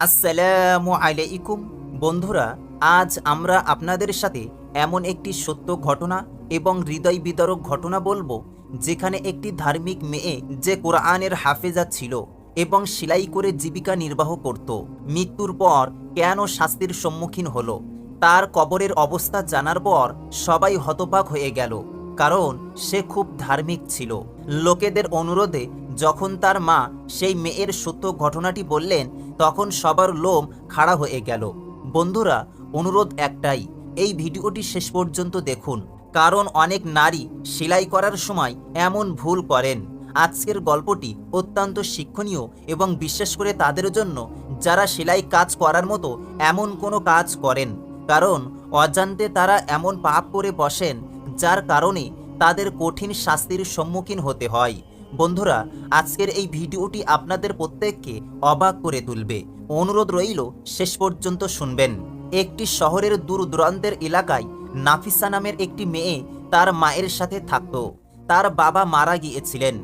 আসসালামু আলাইকুম। বন্ধুরা, আজ আমরা আপনাদের সাথে এমন একটি সত্য ঘটনা এবং হৃদয় বিতরক ঘটনা বলব, যেখানে একটি ধার্মিক মেয়ে যে কোরআনের হাফেজা ছিল এবং সেলাই করে জীবিকা নির্বাহ করত, মৃত্যুর পর কেন শাস্তির সম্মুখীন হলো, তার কবরের অবস্থা জানার পর সবাই হতবাক হয়ে গেল। কারণ সে খুব ধার্মিক ছিল। লোকেদের অনুরোধে যখন তার মা সেই মেয়ের সত্য ঘটনাটি বললেন, তখন সবার লোম খাড়া হয়ে গেল। বন্ধুরা, অনুরোধ একটাই, এই ভিডিওটি শেষ পর্যন্ত দেখুন, কারণ অনেক নারী সেলাই করার সময় এমন ভুল করেন। আজকের গল্পটি অত্যন্ত শিক্ষণীয় এবং বিশেষ করে তাদের জন্য, যারা সেলাই কাজ করার মতো এমন কোনো কাজ করেন। কারণ অজান্তে তারা এমন পাপ করে বসেন যার কারণে তাদের কঠিন শাস্তির সম্মুখীন হতে হয়। বন্ধুরা, আজকের এই ভিডিওটি আপনাদের প্রত্যেককে অবাক করে তুলবে। অনুরোধ রইল, শেষ পর্যন্ত শুনবেন। একটি শহরের দূর দূরান্তের এলাকায় নাফিসা নামের একটি মেয়ে তার মায়ের সাথে থাকত। তার বাবা মারা গিয়েছিলেন।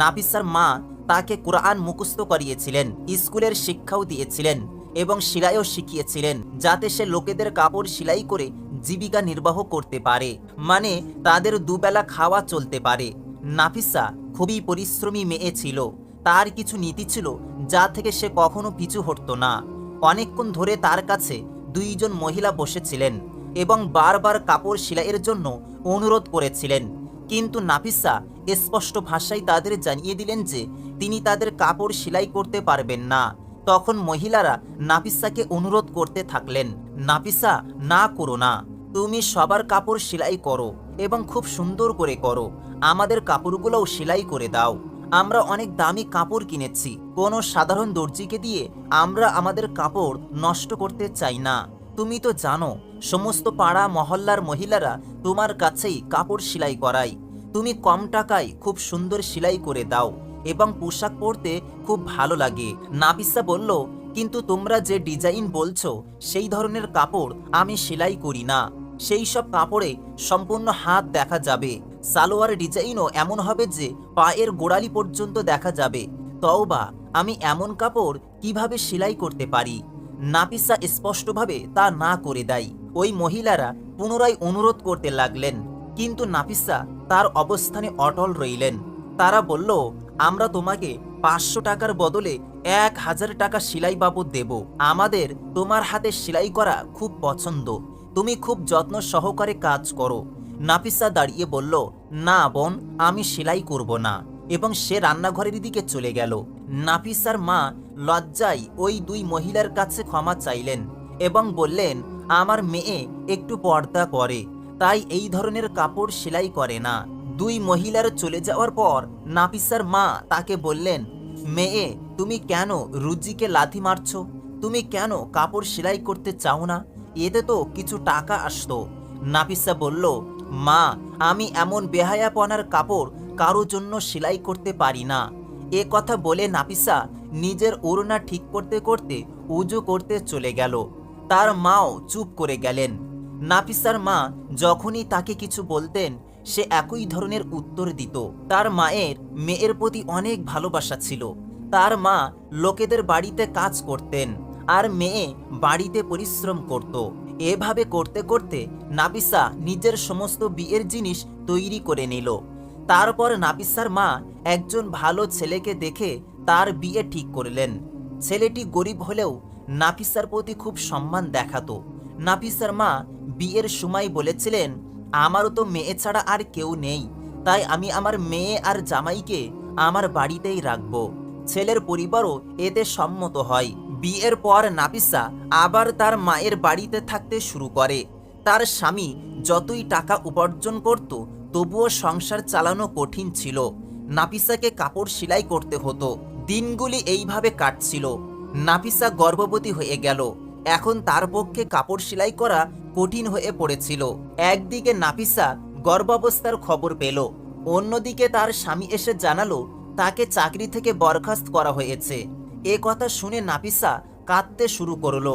নাফিসার মা তাকে কোরআন মুখস্থ করিয়েছিলেন, স্কুলের শিক্ষাও দিয়েছিলেন এবং সেলাইও শিখিয়েছিলেন, যাতে সে লোকেদের কাপড় সেলাই করে জীবিকা নির্বাহ করতে পারে। মানে তাদের দুবেলা খাওয়া চলতে পারে। নাফিসা খুবই পরিশ্রমী মেয়ে ছিল। তার কিছু নীতি ছিল যা থেকে সে কখনো পিছু হটতো না। অনেকক্ষণ ধরে তার কাছে দুইজন মহিলা বসেছিলেন এবং বারবার কাপড় সেলাইয়ের জন্য অনুরোধ করেছিলেন। কিন্তু নাফিসা স্পষ্ট ভাষায় তাদের জানিয়ে দিলেন যে তিনি তাদের কাপড় সেলাই করতে পারবেন না। তখন মহিলারা নাপিসাকে অনুরোধ করতে থাকলেন, নাপিসা, না করো না। তুমি সবার কাপড় সেলাই করো এবং খুব সুন্দর করে করো। আমাদের কাপড়গুলোও সেলাই করে দাও। আমরা অনেক দামি কাপড় কিনেছি। কোনো সাধারণ দর্জিকে দিয়ে আমরা আমাদের কাপড় নষ্ট করতে চাই না। তুমি তো জানো, সমস্ত পাড়া মহল্লার মহিলারা তোমার কাছেই কাপড় সেলাই করায়। তুমি কম টাকায় খুব সুন্দর সেলাই করে দাও। এবং পোশাক পরতে খুব ভালো লাগে। নাফিসা বলল, কিন্তু তোমরা যে ডিজাইন বলছো, সেই ধরনের কাপড় আমি সেলাই করি না। সেই সব কাপড়ে সম্পূর্ণ হাত দেখা যাবে। সালোয়ার ডিজাইনও এমন হবে যে পায়ের গোড়ালি পর্যন্ত দেখা যাবে। তওবা, আমি এমন কাপড় কীভাবে সেলাই করতে পারি? নাপিসা স্পষ্টভাবে তা না করে দেয়। ওই মহিলারা পুনরায় অনুরোধ করতে লাগলেন। কিন্তু নাপিসা তার অবস্থানে অটল রইলেন। তারা বলল আমরা তোমাকে পাঁচশো টাকার বদলে এক হাজার টাকা সেলাই বাবদ দেব। আমাদের তোমার হাতে সেলাই করা খুব পছন্দ। তুমি খুব যত্ন সহকারে কাজ করো। নাফিসা দাঁড়িয়ে বলল, না বোন, আমি সেলাই করব না। এবং সে রান্নাঘরের দিকে চলে গেল। নাফিসার মা লজ্জায় ওই দুই মহিলার কাছে ক্ষমা চাইলেন এবং বললেন, আমার মেয়ে একটু পর্দা করে, তাই এই ধরনের কাপড় সেলাই করে না। দুই মহিলার চলে যাওয়ার পর নাফিসার মা তাকে বললেন, মেয়ে, তুমি কেন রুজিকে লাথি মারছ? তুমি কেন কাপড় সেলাই করতে চাও না? এতে তো কিছু টাকা আসতো। নাফিসা বলল, মা, আমি এমন বেহায়াপনার কাপড় কারও জন্য সেলাই করতে পারি না। এ কথা বলে নাফিসা নিজের ওড়না ঠিক করতে করতে উজু করতে চলে গেল। তার মাও চুপ করে গেলেন। নাফিসার মা যখনই তাকে কিছু বলতেন সে একই ধরনের উত্তর দিত। তার মায়ের মেয়ের প্রতি অনেক ভালোবাসা ছিল। তার মা লোকেদের বাড়িতে কাজ করতেন আর মেয়ে বাড়িতে পরিশ্রম করত। এভাবে করতে করতে নাবিসা নিজের সমস্ত বিয়ের জিনিস তৈরি করে নিল। তারপর নাবিসার মা একজন ভালো ছেলেকে দেখে তার বিয়ে ঠিক করলেন। ছেলেটি গরিব হলেও নাফিসার প্রতি খুব সম্মান দেখাতো। নাফিসার মা বিয়ের সময় বলেছিলেন আমারও তো মেয়ে ছাড়া আর কেউ নেই। তাই আমি আমার মেয়ে আর জামাইকে আমার বাড়িতেই রাখব। ছেলের পরিবারও এতে সম্মত হয়। বিয়ের পর নাপিসা আবার তার মায়ের বাড়িতে থাকতে শুরু করে। তার স্বামী যতই টাকা উপার্জন করত, তবুও সংসার চালানো কঠিন ছিল। নাপিসাকে কাপড় সেলাই করতে হতো। দিনগুলি এইভাবে কাটছিল। নাপিসা গর্ভবতী হয়ে গেল। এখন তার পক্ষে কাপড় সেলাই করা কঠিন হয়ে পড়েছিল। একদিকে নাফিসা গর্ভাবস্থার খবর পেল, অন্যদিকে তার স্বামী এসে জানালো, তাকে চাকরি থেকে বরখাস্ত করা হয়েছে। এ কথা শুনে নাফিসা কাঁদতে শুরু করল,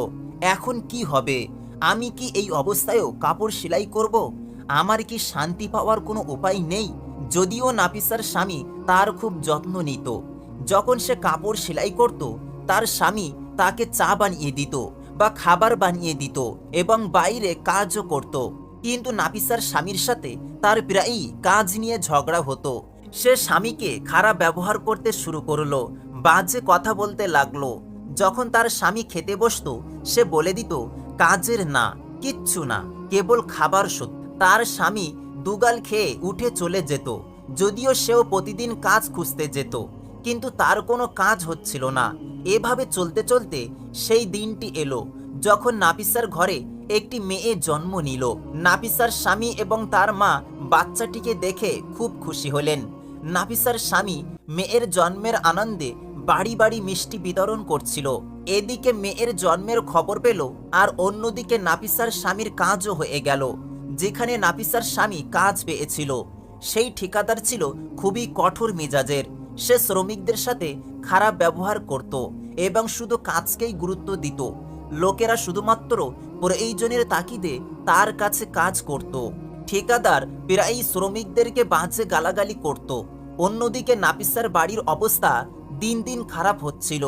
এখন কি হবে? আমি কি এই অবস্থায়ও কাপড় সেলাই করব? আমার কি শান্তি পাওয়ার কোনো উপায় নেই? যদিও নাফিসার স্বামী তার খুব যত্ন নিত। যখন সে কাপড় সেলাই করত, তার স্বামী তাকে চা বানিয়ে দিত। বা খাবার বানিয়ে দিত এবং বাইরে কাজও করত। কিন্তু নাফিসার স্বামীর সাথে তার প্রায়ই কাজ নিয়ে ঝগড়া হতো। সে স্বামীকে খারাপ ব্যবহার করতে শুরু করল, বাজে কথা বলতে লাগল। যখন তার স্বামী খেতে বসতো, সে বলে দিত, কাজের না, কিচ্ছু না, কেবল খাবার সত্য তার স্বামী দুগাল খেয়ে উঠে চলে যেত, যদিও সেও প্রতিদিন কাজ খুঁজতে যেত। কিন্তু তার কোনো কাজ হচ্ছিল না। এভাবে চলতে চলতে সেই দিনটি এলো, যখন নাফিসার ঘরে একটি মেয়ে জন্ম নিল। নাফিসার স্বামী এবং তার মা বাচ্চাটিকে দেখে খুব খুশি হলেন। নাফিসার স্বামী মেয়ের জন্মের আনন্দে বাড়ি বাড়ি মিষ্টি বিতরণ করছিল। এদিকে মেয়ের জন্মের খবর পেল আর অন্যদিকে নাফিসার স্বামীর কাজও হয়ে গেল, যেখানে নাফিসার স্বামী কাজ পেয়েছিল। সেই ঠিকাদার ছিল খুবই কঠোর মেজাজের। সে শ্রমিকদের সাথে খারাপ ব্যবহার করত এবং শুধু কাজকেই গুরুত্ব দিত। লোকেরা শুধুমাত্র প্রয়োজনের তাকিদে তার কাছে কাজ করত। ঠিকাদার প্রায়ই শ্রমিকদেরকে বাঁচে গালাগালি করত। অন্যদিকে নাপিসার বাড়ির অবস্থা দিন দিন খারাপ হচ্ছিল।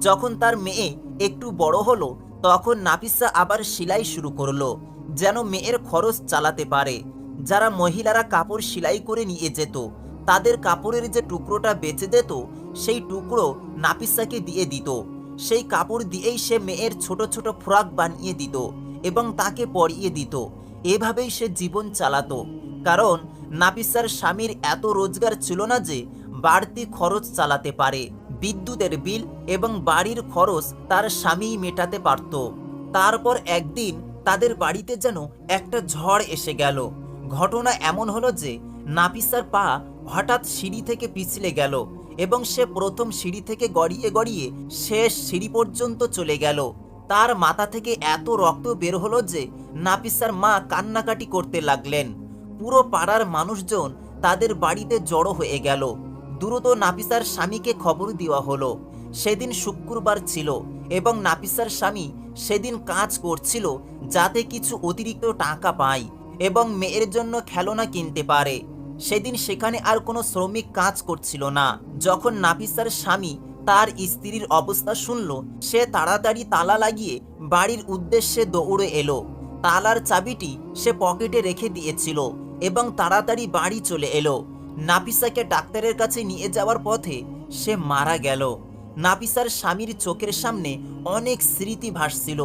যখন তার মেয়ে একটু বড় হলো, তখন নাফিসা আবার সেলাই শুরু করল, যেন মেয়ের খরচ চালাতে পারে। যারা মহিলারা কাপড় সেলাই করে নিয়ে যেত তাদের কাপড়ের যে টুকরোটা বেঁচে যেত, সেই টুকরো নাপিসাকে দিয়ে দিত। সেই কাপড় দিয়েই সে মেয়ের ছোট ছোট ফ্রক বানিয়ে দিত এবং তাকে পরিয়ে দিত। এভাবেই সে জীবন চালাতো। কারণ নাপিসার স্বামীর এত রোজগার ছিল না যে বাড়তি খরচ চালাতে পারে। বিদ্যুতের বিল এবং বাড়ির খরচ তার স্বামী মেটাতে পারত। তারপর একদিন তাদের বাড়িতে যেন একটা ঝড় এসে গেল। ঘটনা এমন হলো যে নাফিসার পা হঠাৎ সিঁড়ি থেকে পিছলে গেল এবং সে প্রথম সিঁড়ি থেকে গড়িয়ে গড়িয়ে শেষ সিঁড়ি পর্যন্ত চলে গেল। তার মাথা থেকে এত রক্ত বের হলো যে নাপিসার মা কান্নাকাটি করতে লাগলেন। পুরো পাড়ার মানুষজন তাদের বাড়িতে জড়ো হয়ে গেল। দ্রুত নাপিসার স্বামীকে খবর দেওয়া হলো। সেদিন শুক্রবার ছিল এবং নাপিসার স্বামী সেদিন কাজ করছিল যাতে কিছু অতিরিক্ত টাকা পায় এবং মেয়ের জন্য খেলনা কিনতে পারে। সেদিন সেখানে আর কোনো শ্রমিক কাজ করছিল না। যখন নাফিসার স্বামী তার স্ত্রীর অবস্থা শুনল, সে তাড়াতাড়ি তালা লাগিয়ে বাড়ির উদ্দেশ্যে দৌড়ে এলো। তালার চাবিটি সে পকেটে রেখে দিয়েছিল এবং তাড়াতাড়ি বাড়ি চলে এলো। নাফিসাকে ডাক্তারের কাছে নিয়ে যাওয়ার পথে সে মারা গেল। নাফিসার স্বামীর চোখের সামনে অনেক স্মৃতি ভাসছিল।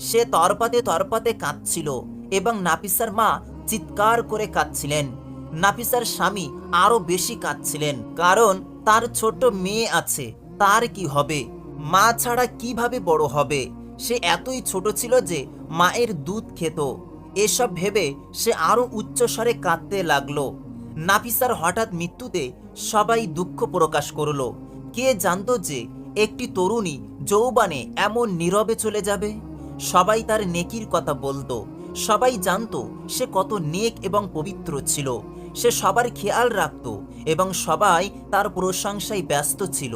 সে তরপাতে তরপাতে কাঁদছিল এবং নাফিসার মা চিৎকার করে কাঁদছিলেন। নাফিসার স্বামী আরও বেশি কাঁদছিলেন, কারণ তার ছোট মেয়ে আছে, তার কি হবে? মা ছাড়া কীভাবে বড় হবে? সে এতই ছোট ছিল যে মায়ের দুধ খেত। এসব ভেবে সে আরও উচ্চস্বরে কাঁদতে লাগল। নাফিসার হঠাৎ মৃত্যুতে সবাই দুঃখ প্রকাশ করল। কে জানতো যে একটি তরুণী যৌবানে এমন নীরবে চলে যাবে? সবাই তার নেকির কথা বলতো। সবাই জানত সে কত নেক এবং পবিত্র ছিল। সে সবার খেয়াল রাখত এবং সবাই তার প্রশংসায় ব্যস্ত ছিল।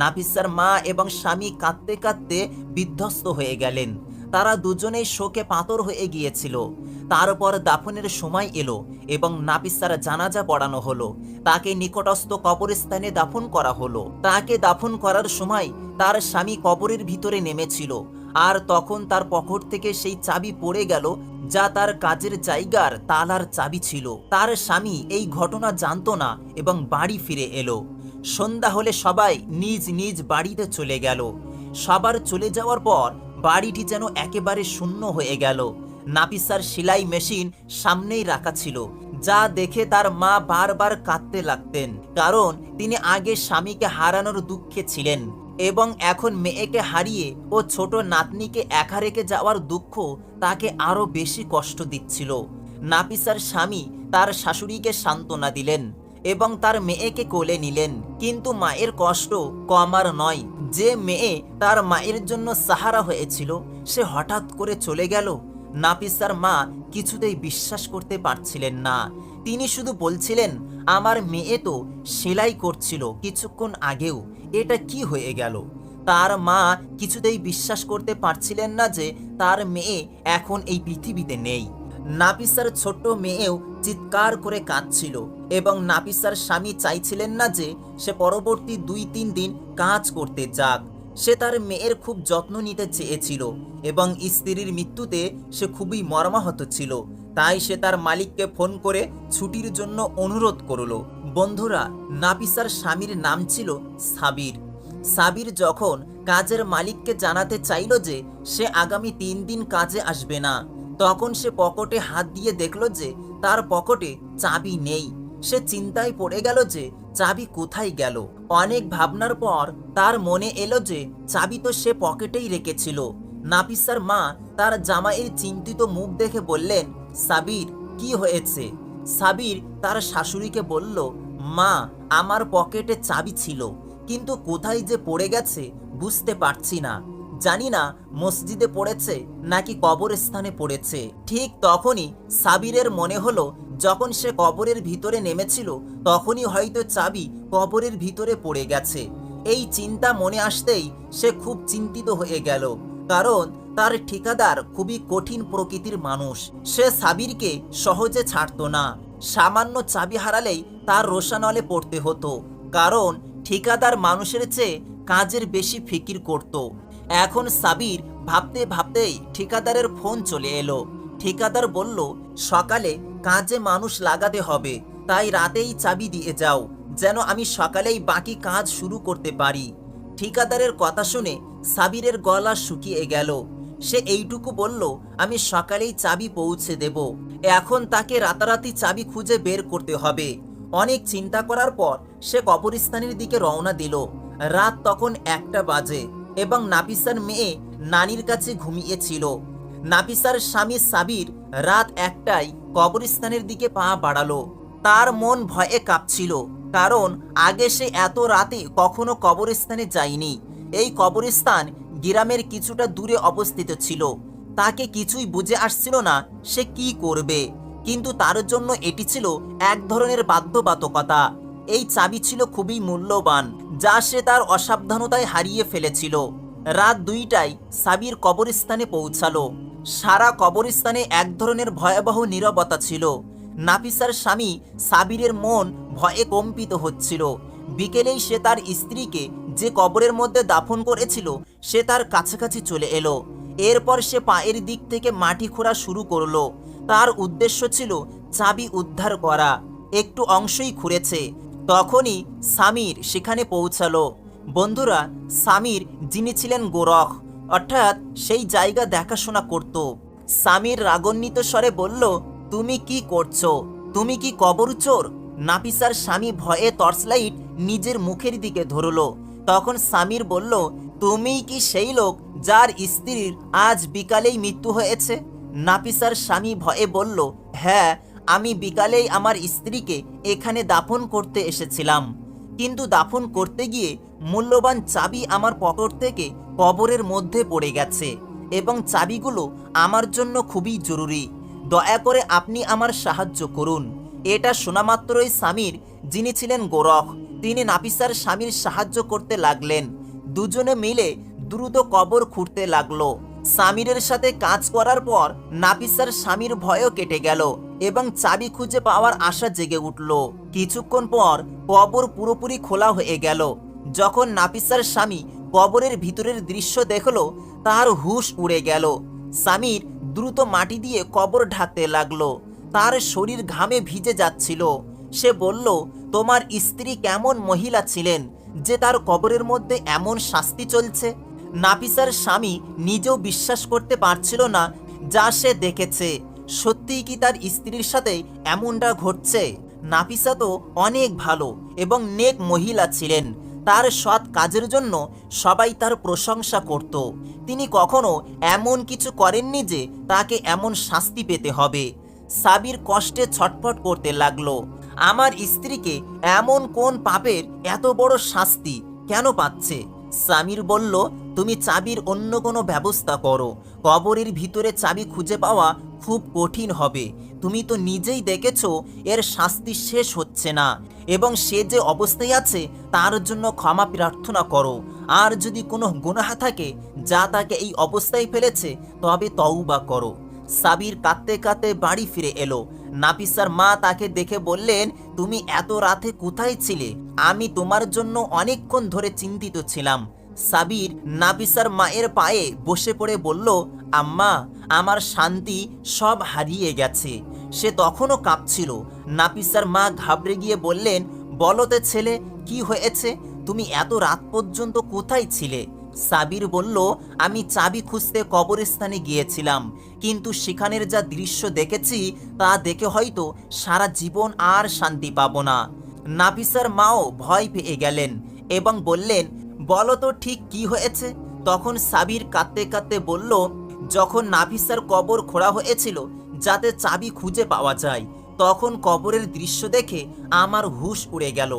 নাফিসার মা এবং স্বামী কাঁদতে কাঁদতে বিধ্বস্ত হয়ে গেলেন। তারা দুজনেই শোকে পাথর হয়ে গিয়েছিল। তারপর দাফনের সময় এলো এবং নাফিসার জানাজা পড়ানো হলো। তাকে নিকটস্থ কবরস্থানে দাফন করা হলো। তাকে দাফন করার সময় তার স্বামী কবরের ভিতরে নেমেছিল। আর তখন তার পকেট থেকে সেই চাবি পড়ে গেল, যা তার কাজের জায়গার তালার চাবি ছিল। তার স্বামী এই ঘটনা জানতো না এবং বাড়ি ফিরে এলো। সন্ধ্যা হলে সবাই নিজ নিজ বাড়িতে চলে গেল। সবার চলে যাওয়ার পর বাড়িটি যেন একেবারে শূন্য হয়ে গেল। নাপিসার সেলাই মেশিন সামনেই রাখা ছিল, যা দেখে তার মা বারবার কাঁদতে লাগতেন। কারণ তিনি আগে স্বামীকে হারানোর দুঃখে ছিলেন। এবং এখন মেয়েকে হারিয়ে ও ছোট নাতনিকে একা রেখে যাওয়ার দুঃখ তাকে আরও বেশি কষ্ট দিচ্ছিল। নাপিসার স্বামী তার শাশুড়িকে সান্ত্বনা দিলেন এবং তার মেয়েকে কোলে নিলেন। কিন্তু মায়ের কষ্ট কমার নয়। যে মেয়ে তার মায়ের জন্য সাহারা হয়েছিল, সে হঠাৎ করে চলে গেল। নাপিসার মা কিছুতেই বিশ্বাস করতে পারছিলেন না। তিনি শুধু বলছিলেন, আমার মেয়ে তো সেলাই করছিল কিছুক্ষণ আগেও, এটা কি হয়ে গেল? তার মা কিছুতেই বিশ্বাস করতে পারছিলেন না যে তার মেয়ে এখন এই পৃথিবীতে নেই। নাপিসার ছোট্ট মেয়েও চিৎকার করে কাঁদছিল এবং নাপিসার স্বামী চাইছিলেন না যে সে পরবর্তী দুই তিন দিন কাজ করতে যাক। সে তার মেয়ের খুব যত্ন নিতে চেয়েছিল এবং স্ত্রীর মৃত্যুতে সে খুবই মর্মাহত ছিল। তাই সে তার মালিককে ফোন করে ছুটির জন্য অনুরোধ করল। বন্ধুরা, নাপিসার স্বামীর নাম ছিল সাবির। সাবির যখন কাজের মালিককে জানাতে চাইল যে সে আগামী তিন দিন কাজে আসবে না, তখন সে পকেটে হাত দিয়ে দেখল যে তার পকেটে চাবি নেই। সে চিন্তায় পড়ে গেল যে চাবি কোথায় গেল। অনেক ভাবনার পর তার মনে এলো যে চাবি তো সে পকেটেই রেখেছিল। নাপিসার মা তার জামাইয়ের চিন্তিত মুখ দেখে বললেন, সাবির, কি হয়েছে? সাবির তার শাশুড়িকে বলল, মা, আমার পকেটে চাবি ছিল, কিন্তু কোথায় যে পড়ে গেছে বুঝতে পারছি না। জানি না মসজিদে পড়েছে নাকি কবরস্থানে পড়েছে। ঠিক তখনই সাবিরের মনে হলো, যখন সে কবরের ভিতরে নেমেছিল, তখনই হয়তো চাবি কবরের ভিতরে পড়ে গেছে। এই চিন্তা মনে আসতেই সে খুব চিন্তিত হয়ে গেল, কারণ তার ঠিকাদার খুবই কঠিন প্রকৃতির মানুষ। সে সাবিরকে সহজে ছাড়তো না। সামান্য চাবি হারালেই তার রোশানলে পড়তে হতো, কারণ ঠিকাদার মানুষের চেয়ে কাজের বেশি ফিকির করত। এখন সাবির ভাবতে ভাবতেই ঠিকাদারের ফোন চলে এলো। ঠিকাদার বলল, সকালে কাজে মানুষ লাগাতে হবে, তাই রাতেই চাবি দিয়ে যাও, যেন আমি সকালেই বাকি কাজ শুরু করতে পারি। ঠিকাদারের কথা শুনে সাবিরের গলা শুকিয়ে গেল। সে এইটুকু বলল, আমি সকালেই চাবি পৌঁছে দেব। এখন তাকে রাতারাতি চাবি খুঁজে বের করতে হবে। অনেক চিন্তা করার পর সে কবরস্থানের দিকে রওনা দিল। রাত তখন একটা বাজে। এবং নাপিসার মেয়ে নানির কাছে ঘুমিয়েছিল। নাপিসার স্বামী সাবির রাত একটাই কবরস্থানের দিকে পা বাড়ালো। তার মন ভয়ে কাঁপছিল, কারণ আগে সে এত রাতে কখনো কবরস্থানে যায়নি। এই কবরস্থান গ্রামের কিছুটা দূরে অবস্থিত ছিল। তাকে কিছুই বুঝে আসছিল না সে কি করবে। কিন্তু তার জন্য এটি ছিল এক ধরনের বাধ্যবাধকতা। এই চাবি ছিল খুবই মূল্যবান, যা সে তার অসাবধানতায় হারিয়ে ফেলেছিল। রাত দুইটায় সাবির কবরস্থানে পৌঁছালো। সারা কবরস্থানে এক ধরনের ভয়াবহ নীরবতা ছিল। নাফিসার স্বামী সাবিরের মন ভয়ে কম্পিত হচ্ছিল। বিকেলেই সে তার স্ত্রীকে যে কবরের মধ্যে দাফন করেছিল, সে তার কাছাকাছি চলে এলো। এরপর সে পায়ের দিক থেকে মাটি খোঁড়া শুরু করল। তার উদ্দেশ্য ছিল চাবি উদ্ধার করা। একটু অংশই খুঁড়েছে। তখনই সামির সেখানে পৌঁছালো। বন্ধুরা, সামির যিনি ছিলেন গোরখ, অর্থাৎ সেই জায়গা দেখাশোনা করত। সামির রাগান্বিত স্বরে বলল, তুমি কি করছ? তুমি কি কবর চোর? নাপিসার স্বামী ভয়ে টর্চলাইট নিজের মুখের দিকে ধরলো। তখন সামির বলল, তুমি কি সেই লোক যার স্ত্রীর আজ বিকালেই মৃত্যু হয়েছে? নাপিসার স্বামী ভয়ে বলল হ্যাঁ আমি বিকালেই আমার স্ত্রীকে এখানে দাফন করতে এসেছিলাম। কিন্তু দাফন করতে গিয়ে মূল্যবান চাবি আমার পকেট থেকে কবরের মধ্যে পড়ে গেছে এবং চাবিগুলো আমার জন্য খুবই জরুরি। দয়া করে আপনি আমার সাহায্য করুন। এটা শোনা মাত্রই স্বামীর, যিনি ছিলেন গোরখ, তিনি নাপিসার স্বামীর সাহায্য করতে লাগলেন। দুজনে মিলে দ্রুত কবর খুঁড়তে লাগল। সামিরের সাথে কাজ করার পর নাপিসার স্বামীর ভয়ও কেটে গেল এবং চাবি খুঁজে পাওয়ার আশা জেগে উঠল। কিছুক্ষণ পর কবর পুরোপুরি খোলা হয়ে গেল। যখন নাপিসার স্বামী কবরের ভিতরের দৃশ্য দেখল, তার হুশ উড়ে গেল। সামির দ্রুত মাটি দিয়ে কবর ঢাকতে লাগল। তার শরীর ঘামে ভিজে যাচ্ছিল। সে বলল, তোমার স্ত্রী কেমন মহিলা ছিলেন যে তার কবরের মধ্যে এমন শাস্তি চলছে? নাপিসার স্বামী নিজেও বিশ্বাস করতে পারছিল না যা সে দেখেছে। সত্যিই কি তার স্ত্রীর সাথে এমনটা ঘটছে? নাপিসা তো অনেক ভালো এবং নেক মহিলা ছিলেন। তার সৎ কাজের জন্য সবাই তার প্রশংসা করত। তিনি কখনো এমন কিছু করেননি যে তাকে এমন শাস্তি পেতে হবে। সাবির কষ্টে ছটফট করতে লাগল। আমার স্ত্রীকে এমন কোন পাপের এত বড় শাস্তি কেন পাচ্ছে? সামির বলল, তুমি চাবির অন্য কোনো ব্যবস্থা করো। কবরের ভিতরে চাবি খুঁজে পাওয়া খুব কঠিন হবে। তুমি তো নিজেই দেখেছ, এর শাস্তি শেষ হচ্ছে না। এবং সে যে অবস্থায় আছে, তার জন্য ক্ষমা প্রার্থনা করো। আর যদি কোনো গুনাহা থাকে, যা তাকে এই অবস্থায় ফেলেছে, তবে তওবা করো। সাবির কাঁদতে কাঁদতে বাড়ি ফিরে এলো। নাপিসার মা তাকে দেখে বললেন, তুমি এত রাতে কোথায় ছিলে? আমি তোমার জন্য অনেকক্ষণ ধরে চিন্তিত ছিলাম। সাবির নাপিসার মায়ের পায়ে বসে পড়ে বলল, আম্মা, আমার শান্তি সব হারিয়ে গেছে। সে তখনও কাঁপছিল। নাপিসার মা ঘাবড়ে গিয়ে বললেন বলতে ছেলে, কি হয়েছে? তুমি এত রাত পর্যন্ত কোথায় ছিলে? সাবির বলল, আমি চাবি খুঁজতে কবরস্থানে গিয়েছিলাম, কিন্তু সেখানের যা দৃশ্য দেখেছি, তা দেখে হয়তো সারা জীবন আর শান্তি পাব না। নাফিসার মাও ভয় পেয়ে গেলেন এবং বললেন, বলো তো ঠিক কি হয়েছে? তখন সাবির কাঁদতে কাঁদতে বলল, যখন নাফিসার কবর খোঁড়া হয়েছিল, যাতে চাবি খুঁজে পাওয়া যায়, তখন কবরের দৃশ্য দেখে আমার হুশ উড়ে গেল।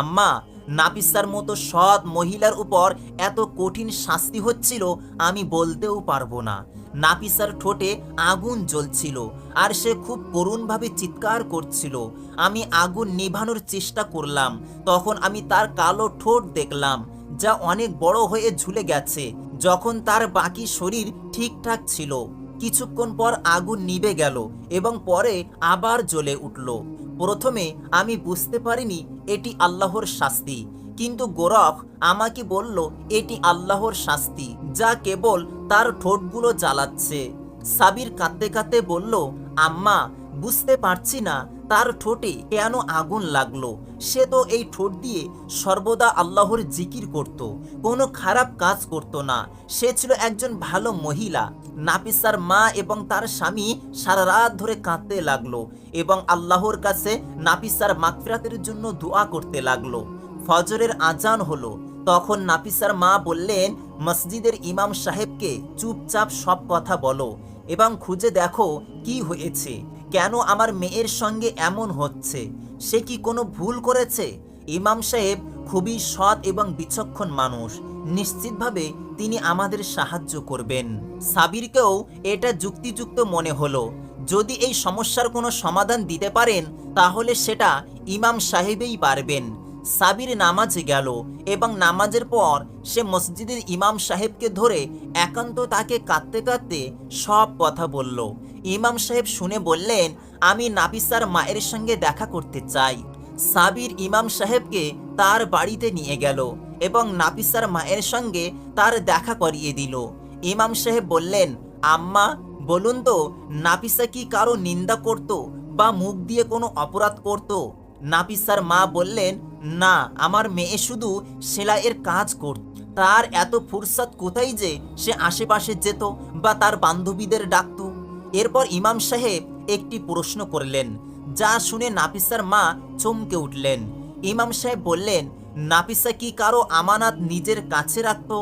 আম্মা নাফিসার মতো সৎ মহিলার উপর এত কঠিন শাস্তি হচ্ছিল, আমি বলতেও পারব না। নাপিসার ঠোঁটে আগুন জ্বলছিল, আর সে খুব করুণভাবে চিৎকার করছিল। আমি আগুন নিভানোর চেষ্টা করলাম, তখন আমি তার কালো ঠোঁট দেখলাম, যা অনেক বড় হয়ে ঝুলে গেছে, যখন তার বাকি শরীর ঠিকঠাক ছিল। কিছুক্ষণ পর আগুন নিবে গেল এবং পরে আবার জ্বলে উঠল। প্রথমে আমি বুঝতে পারিনি এটি আল্লাহর শাস্তি, কিন্তু গোরখ আমাকে বলল, এটি আল্লাহর শাস্তি, যা কেবল তার ঠোঁটগুলো জ্বালাচ্ছে। সাবির কাঁদতে কাঁদতে বলল, আম্মা, বুঝতে পারছি না তার ঠোঁটে কেন আগুন লাগল? সে তো এই ঠোঁট দিয়ে সর্বদা আল্লাহর জিকির করত, কোনো খারাপ কাজ করত না। সে ছিল একজন ভালো মহিলা। নাপিসার মা এবং তার স্বামী সারা রাত ধরে কাঁদতে লাগল এবং আল্লাহর কাছে নাপিসার মাগফিরাতের জন্য দোয়া করতে লাগল। ফজরের আজান হলো। তখন নাপিসার মা বললেন, মসজিদের ইমাম সাহেবকে চুপচাপ সব কথা বলো এবং খুঁজে দেখো কি হয়েছে। কেন আমার মেয়ের সঙ্গে এমন হচ্ছে? সে কি কোনো ভুল করেছে? ইমাম সাহেব খুবই সৎ এবং বিচক্ষণ মানুষ। নিশ্চিতভাবে তিনি আমাদের সাহায্য করবেন। সাবিরকেও এটা যুক্তিযুক্ত মনে হলো। যদি এই সমস্যার কোনো সমাধান দিতে পারেন, তাহলে সেটা ইমাম সাহেবেই পারবেন। সাবির নামাজে গেল এবং নামাজের পর সে মসজিদের ইমাম সাহেবকে ধরে একান্ত তাকে কাঁদতে কাঁদতে সব কথা বলল। ইমাম সাহেব শুনে বললেন, আমি নাফিসার মায়ের সঙ্গে দেখা করতে চাই। সাবির ইমাম সাহেবকে তার বাড়িতে নিয়ে গেল এবং নাফিসার মায়ের সঙ্গে তার দেখা করিয়ে দিল। ইমাম সাহেব বললেন, আম্মা, বলুন তো নাফিসা কি কারও নিন্দা করত বা মুখ দিয়ে কোনো অপরাধ করত? নাফিসার মা বললেন, না, আমার মেয়ে শুধু সেলাইয়ের কাজ করত তার এত ফুরসাত কোথায় যে সে আশেপাশে যেত বা তার বান্ধবীদের ডাকত? এরপর ইমাম সাহেব একটি প্রশ্ন করলেন, যা শুনে নাপিসার মা চমকে উঠলেন। ইমাম সাহেব বললেন, নাপিসা কি কারও আমানাত নিজের কাছে রাখত?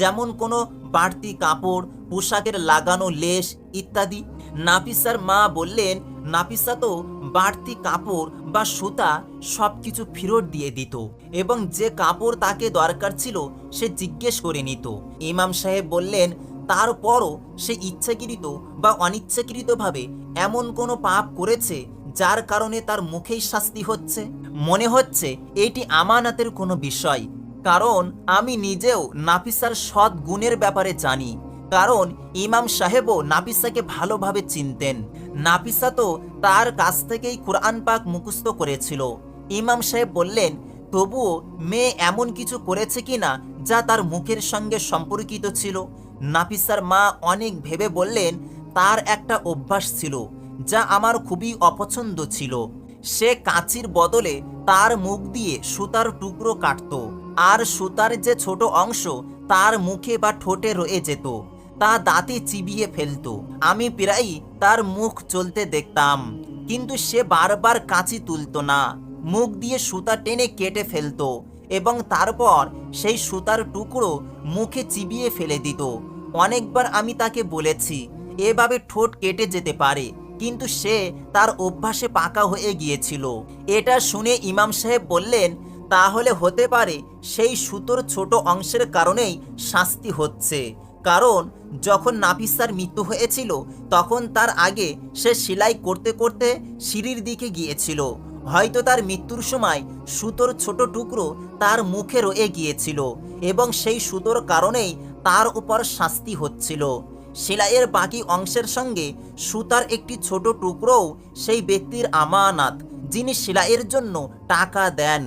যেমন কোনো বাড়তি কাপড়, পোশাকের লাগানো লেশ ইত্যাদি? নাপিসার মা বললেন, নাপিসা তো বাড়তি কাপড় বা সুতা সব কিছু ফেরত দিয়ে দিত এবং যে কাপড় তাকে দরকার ছিল সে জিজ্ঞেস করে নিত। ইমাম সাহেব বললেন, তারপরও সে ইচ্ছাকৃত বা অনিচ্ছাকৃতভাবে এমন কোনো পাপ করেছে যার কারণে তার মুখেই শাস্তি হচ্ছে? মনে হচ্ছে এটি আমানাতের কোনো বিষয়, কারণ আমি নিজেও নাফিসার সৎ গুণের ব্যাপারে জানি। কারণ ইমাম সাহেবও নাফিসাকে ভালোভাবে চিনতেন। নাফিসা তো তার কাছ থেকেই কোরআন পাক মুখস্থ করেছিল। ইমাম সাহেব বললেন, তবুও মেয়ে এমন কিছু করেছে কিনা যা তার মুখের সঙ্গে সম্পর্কিত ছিল? নাফিসার মা অনেক ভেবে বললেন, তার একটা অভ্যাস ছিল যা আমার খুবই অপছন্দ ছিল। সে কাঁচির বদলে তার মুখ দিয়ে সুতার টুকরো কাটত। আর সুতার যে ছোট অংশ তার মুখে বা ঠোঁটে রয়ে যেত। তা দাঁতে চিবিয়ে ফেলতো। আমি প্রায়ই তার মুখ চলতে দেখতাম, কিন্তু সে বারবার কাঁচি তুলতো না। মুখ দিয়ে সুতা টেনে কেটে ফেলতো এবং তারপর সেই সুতার টুকরো মুখে চিবিয়ে ফেলে দিত। অনেকবার আমি তাকে বলেছি, এভাবে ঠোঁট কেটে যেতে পারে। কিন্তু সে তার অভ্যাসে পাকা হয়ে গিয়েছিল। এটা শুনে ইমাম সাহেব বললেন, তাহলে হতে পারে সেই সুতোর ছোট অংশের কারণেই শাস্তি হচ্ছে। কারণ যখন নাফিসার মৃত্যু হয়েছিল, তখন তার আগে সে সেলাই করতে করতে সিঁড়ির দিকে গিয়েছিল। হয়তো তার মৃত্যুর সময় সুতোর ছোট টুকরো তার মুখে রয়ে গিয়েছিল এবং সেই সুতোর কারণেই তার উপর শাস্তি হচ্ছিল। সেলাইয়ের বাকি অংশের সঙ্গে সুতার একটি ছোট টুকরোও সেই ব্যক্তির আমানাত, যিনি সেলাইয়ের জন্য টাকা দেন।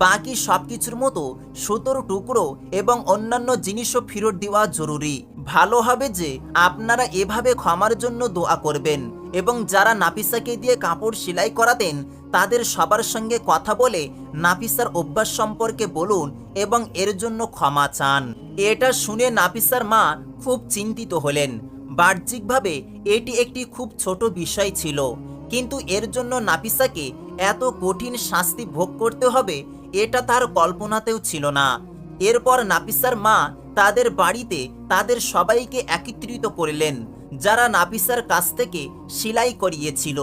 বাকি সব কিছুর মতো সুতোর টুকরো এবং অন্যান্য জিনিসও ফেরত দেওয়া জরুরি। ভালো হবে যে আপনারা এভাবে ক্ষমার জন্য দোয়া করবেন এবং যারা নাফিসাকে দিয়ে কাপড় সেলাই করাতেন, তাদের সবার সঙ্গে কথা বলে নাফিসার অভ্যাস সম্পর্কে বলুন এবং এর জন্য ক্ষমা চান। এটা শুনে নাফিসার মা খুব চিন্তিত হলেন। বাহ্যিকভাবে এটি একটি খুব ছোট বিষয় ছিল, কিন্তু এর জন্য নাফিসাকে এত কঠিন শাস্তি ভোগ করতে হবে এটা তার কল্পনাতেও ছিল না। এরপর নাফিসার মা তাদের বাড়িতে তাদের সবাইকে একত্রিত করলেন, যারা নাফিসার কাছ থেকে সেলাই করিয়েছিল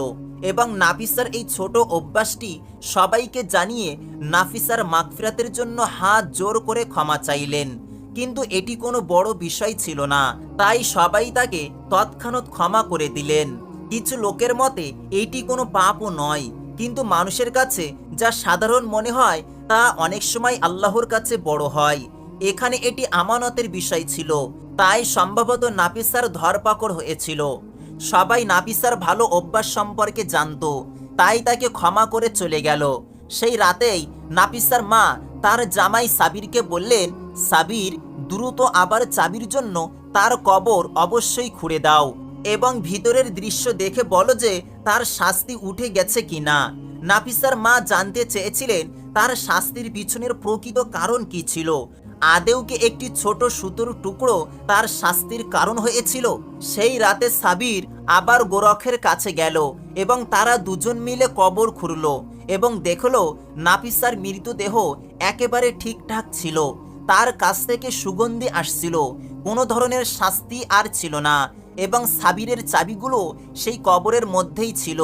এবং নাফিসার এই ছোট অভ্যাসটি সবাইকে জানিয়ে নাফিসার মাগফিরাতের জন্য হাত জোর করে ক্ষমা চাইলেন। কিন্তু এটি কোনো বড় বিষয় ছিল না, তাই সবাই তাকে তৎক্ষণাৎ ক্ষমা করে দিলেন। কিছু লোকের মতে এটি কোনো পাপও নয়, কিন্তু মানুষের কাছে যা সাধারণ মনে হয় তা অনেক সময় আল্লাহর কাছে বড় হয়। এখানে এটি আমানতের বিষয় ছিল। তাই সম্ভবত নাফিসার ধরপাকড় হয়েছিল। সবাই নাপিসার ভালো অভ্যাস সম্পর্কে জানতো। তাই তাকে ক্ষমা করে চলে গেল। সেই রাতেই নাপিসার মা তার জামাই সাবিরকে বললেন, সাবির, দ্রুত আবার চাবির জন্য তার কবর অবশ্যই খুঁড়ে দাও। এবং ভিতরের দৃশ্য দেখে বলো যে তার শাস্তি উঠে গেছে কিনা। নাফিসার মা জানতে চেয়েছিলেন তার শাস্তির পিছনের প্রকৃত কারণ কি ছিল। আদেও কি একটি ছোট সুতোর টুকরো তার শাস্তির কারণ হয়েছিল? সেই রাতে সাবির আবার গোরখের কাছে গেল এবং তারা দুজন মিলে কবর খুঁড়ল এবং দেখল নাফিসার মৃতদেহ একেবারে ঠিকঠাক ছিল। তার কাছ থেকে সুগন্ধি আসছিল। কোনো ধরনের শাস্তি আর ছিল না। এবং সাবিরের চাবিগুলো সেই কবরের মধ্যেই ছিল।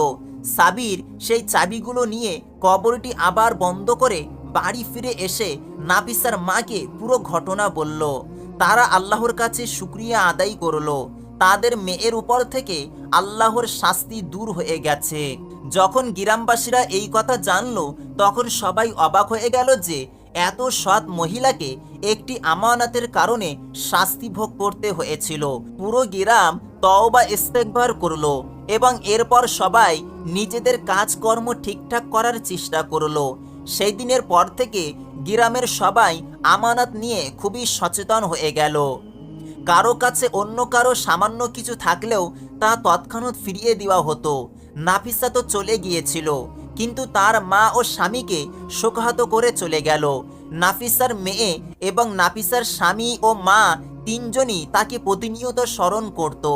সাবির সেই চাবিগুলো নিয়ে কবরটি আবার বন্ধ করে বাড়ি ফিরে এসে নাফিসার মাকে পুরো ঘটনা বলল। তারা আল্লাহর কাছে শুক্রিয়া আদায় করল। তাদের মেয়ের উপর থেকে আল্লাহর শাস্তি দূর হয়ে গেছে। যখন গ্রামবাসীরা এই কথা জানলো, তখন সবাই অবাক হয়ে গেল যে এত সৎ মহিলাকে একটি আমানতের কারণে শাস্তি ভোগ করতে হয়েছিল। পুরো গ্রাম তওবা ইস্তেকবার করল এবং এরপর সবাই নিজেদের কাজকর্ম ঠিকঠাক করার চেষ্টা করল। সেই দিনের পর থেকে গ্রামের সবাই আমানত নিয়ে খুবই সচেতন হয়ে গেল। কারও কাছে অন্য কারও সামান্য কিছু থাকলেও তা তৎক্ষণাৎ ফিরিয়ে দেওয়া হতো। নাফিসা তো চলে গিয়েছিল, কিন্তু তার মা ও স্বামীকে শোকাহত করে চলে গেল। নাফিসার মেয়ে এবং নাফিসার স্বামী ও মা তিনজনই তাকে প্রতিনিয়ত স্মরণ করত।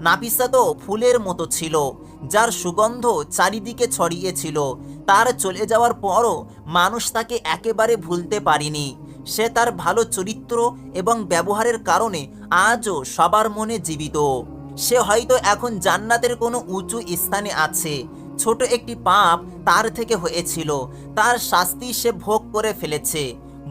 নাফিসা তো ফুলের মতো ছিল, যার সুগন্ধ চারিদিকে ছড়িয়েছিল। তার চলে যাওয়ার পরও মানুষ তাকে একেবারে ভুলতে পারেনি। সে তার ভালো চরিত্র এবং ব্যবহারের কারণে আজও সবার মনে জীবিত। সে হয়তো এখন জান্নাতের কোনো উঁচু স্থানে আছে ছোট একটি পাপ তার থেকে হয়েছিল। তার শাস্তি সে ভোগ করে ফেলেছে।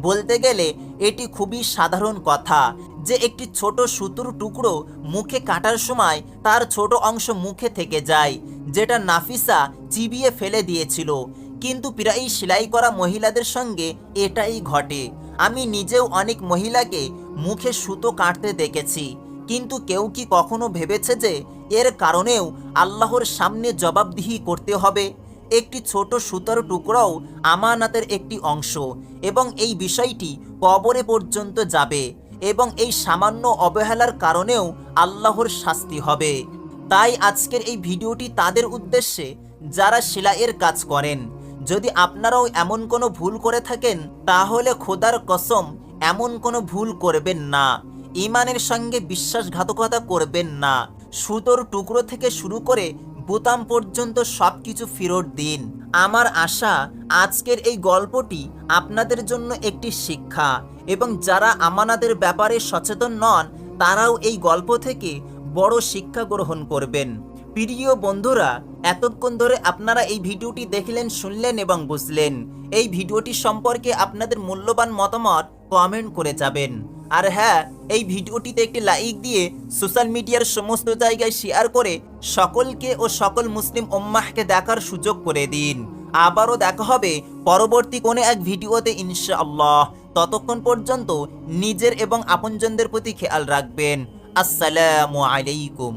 বলতে গেলে, এটি খুবই সাধারণ কথা যে একটি ছোট সুতুর টুকরো মুখে কাটার সময় তার ছোট অংশ মুখে থেকে যায়, যেটা নাফিসা চিবিয়ে ফেলে দিয়েছিল। কিন্তু প্রায়ই সেলাই করা মহিলাদের সঙ্গে এটাই ঘটে। আমি নিজেও অনেক মহিলাকে মুখে সুতো কাটতে দেখেছি। কিন্তু কেউ কি কখনো ভেবেছে যে এর কারণেও আল্লাহর সামনে জবাবদিহি করতে হবে? একটি ছোট সুতার টুকরাও আমানাতের একটি অংশ এবং এই বিষয়টি কবরে পর্যন্ত যাবে এবং এই সামান্য অবহেলার কারণেও আল্লাহর শাস্তি হবে। তাই আজকের এই ভিডিওটি তাদের উদ্দেশ্যে যারা সেলাইয়ের কাজ করেন, যদি আপনারাও এমন কোনো ভুল করে থাকেন, তাহলে খোদার কসম এমন কোনো ভুল করবেন না। ইমানের সঙ্গে বিশ্বাসঘাতকতা করবেন না। সুতোর টুকরো থেকে শুরু করে বোতাম পর্যন্ত সব কিছু ফেরত দিন। আমার আশা, আজকের এই গল্পটি আপনাদের জন্য একটি শিক্ষা এবং যারা আমানাদের ব্যাপারে সচেতন নন, তারাও এই গল্প থেকে বড় শিক্ষা গ্রহণ করবেন। প্রিয় বন্ধুরা, এতক্ষণ ধরে আপনারা এই ভিডিওটি দেখলেন, শুনলেন এবং বুঝলেন। এই ভিডিওটি সম্পর্কে আপনাদের মূল্যবান মতামত কমেন্ট করে যাবেন। আর হ্যাঁ এই ভিডিওটিতে একটি লাইক দিয়ে সোশ্যাল মিডিয়ার সমস্ত জায়গায় শেয়ার করে সকলকে ও সকল মুসলিম ওম্মাহকে দেখার সুযোগ করে দিন। আবারও দেখা হবে পরবর্তী কোনো এক ভিডিওতে ইনশাআল্লাহ। ততক্ষণ পর্যন্ত নিজের এবং আপনজনদের প্রতি খেয়াল রাখবেন। আসসালামু আলাইকুম।